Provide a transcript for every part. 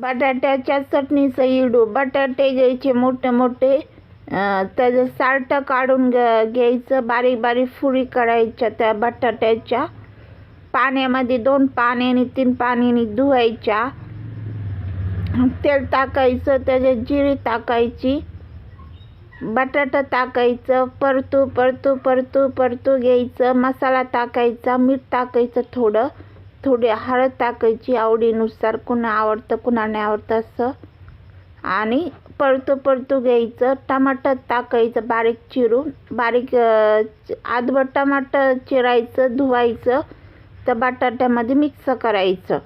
बटाट्याच्या चटणीचं इडू बटाटे घ्यायचे मोठे मोठे त्याचं साल्ट काढून घ घ्यायचं बारीक बारीक फुरी करायच्या त्या बटाट्याच्या. पाण्यामध्ये दोन पाण्याने तीन पाण्याने धुवायच्या. तेल टाकायचं त्याच्यात जिरी टाकायची. बटाटा टाकायचं परतू परतू परतू परतू घ्यायचं. मसाला टाकायचा मीठ टाकायचं थोडं. थोडी हळद टाकायची आवडीनुसार कुणा आवडतं कुणा नाही आवडतं असं. आणि परतू परतू घ्यायचं टमाटर टाकायचं बारीक चिरून बारीक आधबट टमाटर चिरायचं धुवायचं तर बटाट्यामध्ये मिक्स करायचं.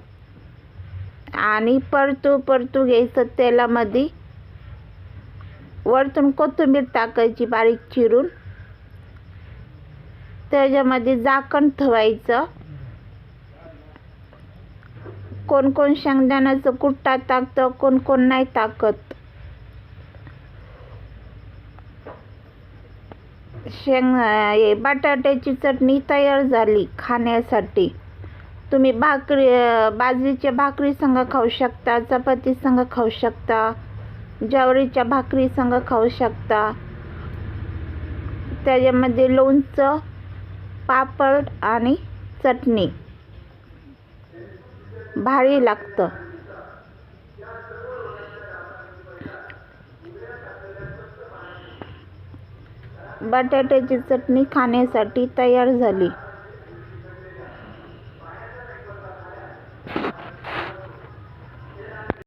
आणि परतू परतू घ्यायचं तेलामध्ये. वरतून कोथिंबीर टाकायची बारीक चिरून. त्याच्यामध्ये झाकण ठेवायचं. कोण कोण शेंगदाण्याचं कुट्टा टाकतं कोण कोण नाही टाकत शेंग हे बटाट्याची चटणी तयार झाली खाण्यासाठी. तुम्ही भाकरी बाजरीच्या भाकरी संग खाऊ शकता चपाती संग खाऊ शकता ज्वारीच्या भाकरी संग खाऊ शकता. त्याच्यामध्ये लोणचं पापड आणि चटणी. भारी लागतं. बटाट्याची चटणी खाण्यासाठी तयार झाली.